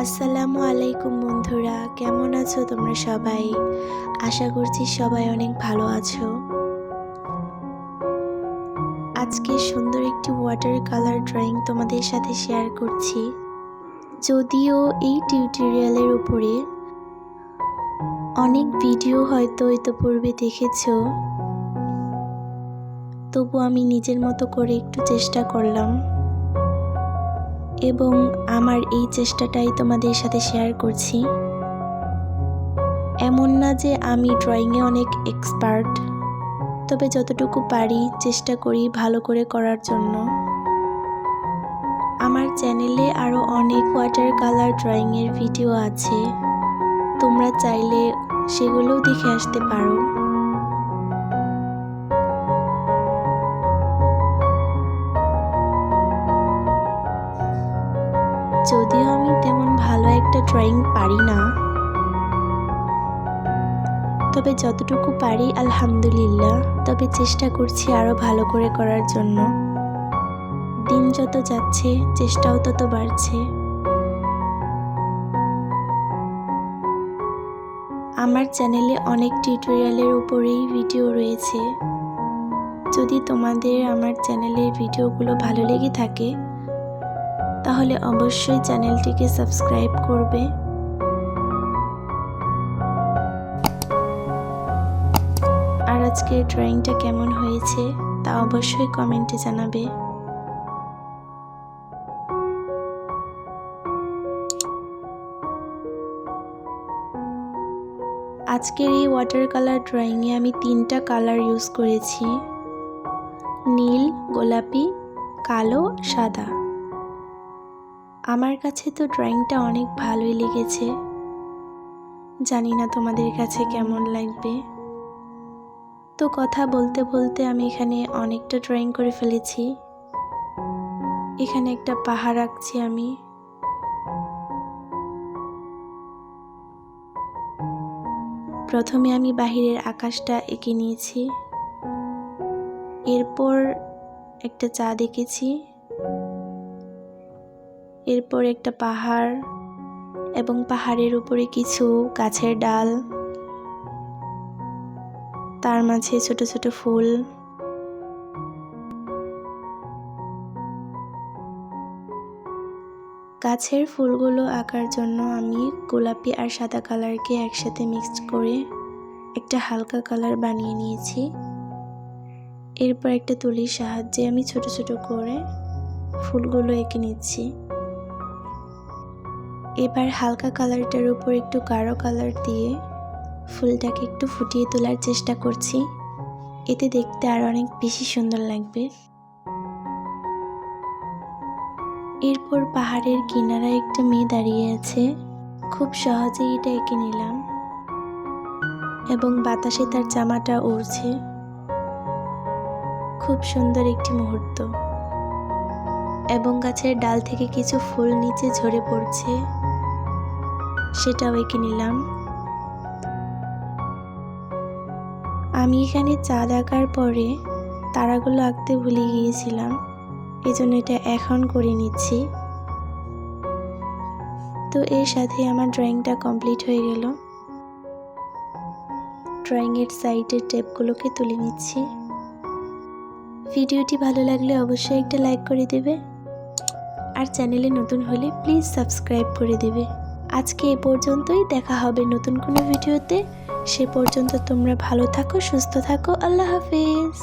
আসসালামু আলাইকুম বন্ধুরা, কেমন আছো তোমরা সবাই? আশা করছি সবাই অনেক ভালো আছো। আজকে সুন্দর একটি ওয়াটার কালার ড্রয়িং তোমাদের সাথে শেয়ার করছি। যদিও এই টিউটোরিয়ালের উপরে অনেক ভিডিও হয়তো ইতোপূর্বে দেখেছ, তবু আমি নিজের মতো করে একটু চেষ্টা করলাম। এবং আমার এই চেষ্টাটাই তোমাদের সাথে শেয়ার করছি। এমন না যে আমি ড্রয়িংয়ে অনেক এক্সপার্ট তবে যতটুকু পারি চেষ্টা করি ভালো করে করার জন্য। আমার চ্যানেলে আরও অনেক ওয়াটার কালার ড্রয়িংয়ের ভিডিও আছে। তোমরা চাইলে সেগুলোও দেখে আসতে পারো। যদিও আমি তেমন ভালো একটা ড্রয়িং পারি না। তবে যতটুকু পারি, আলহামদুলিল্লাহ। তবে চেষ্টা করছি আরও ভালো করে করার জন্য। দিন যত যাচ্ছে, চেষ্টাও তত বাড়ছে। আমার চ্যানেলে অনেক টিউটোরিয়ালের উপরেই ভিডিও রয়েছে। যদি তোমাদের আমার চ্যানেলের ভিডিওগুলো ভালো লেগে থাকে তাহলে অবশ্যই চ্যানেলটিকে সাবস্ক্রাইব করবে। আর আজকের ড্রয়িংটা কেমন হয়েছে তা অবশ্যই কমেন্টে জানাবে। আজকের এই ওয়াটার কালার ড্রয়িংয়ে আমি তিনটা কালার ইউজ করেছি। নীল, গোলাপি, কালো, সাদা। আমার কাছে তো ড্রয়িংটা অনেক ভালোই লেগেছে। জানি না তোমাদের কাছে কেমন লাগবে। তো কথা বলতে বলতে আমি এখানে অনেকটা ড্রয়িং করে ফেলেছি। এখানে একটা পাহাড় আঁকছি আমি। প্রথমে আমি বাহিরের আকাশটা এঁকে নিয়েছি। এরপর একটা চাঁদ এঁকেছি। এরপর একটা পাহাড় এবং পাহাড়ের উপরে কিছু গাছের ডাল। তার মাঝে ছোট ছোট ফুল। গাছের ফুলগুলো আঁকার জন্য আমি গোলাপি আর সাদা কালারকে একসাথে মিক্সড করে একটা হালকা কালার বানিয়ে নিয়েছি। এরপর একটা তুলির সাহায্যে আমি ছোট ছোট করে ফুলগুলো এঁকে নিচ্ছি। এবার হালকা কালারটার উপর একটু গাঢ় কালার দিয়ে ফুলটাকে একটু ফুটিয়ে তোলার চেষ্টা করছি। এতে দেখতে আর অনেক বেশি সুন্দর লাগবে। এরপর পাহাড়ের কিনারায় একটা মেয়ে দাঁড়িয়ে আছে। খুব সহজেই এটা এঁকে নিলাম। এবং বাতাসে তার জামাটা উড়ছে। খুব সুন্দর একটি মুহূর্ত। এবং গাছের ডাল থেকে কিছু ফুল নিচে ঝরে পড়ছে। সেটাও এঁকে নিলাম। আমি এখানে চাঁদ আঁকার পরে তারাগুলো আঁকতে ভুলে গিয়েছিলাম। এই জন্য এটা এখন করে নিচ্ছি। তো এর সাথে আমার ড্রয়িংটা কমপ্লিট হয়ে গেল। ড্রয়িংয়ের সাইডের টেপগুলোকে তুলে নিচ্ছি। ভিডিওটি ভালো লাগলে অবশ্যই একটা লাইক করে দেবে। আর চ্যানেলে নতুন হলে প্লিজ সাবস্ক্রাইব করে দেবে। আজকে এ পর্যন্তই, দেখা হবে নতুন কোনো ভিডিওতে। সে পর্যন্ত তোমরা ভালো থাকো, সুস্থ থাকো। আল্লাহ হাফিজ।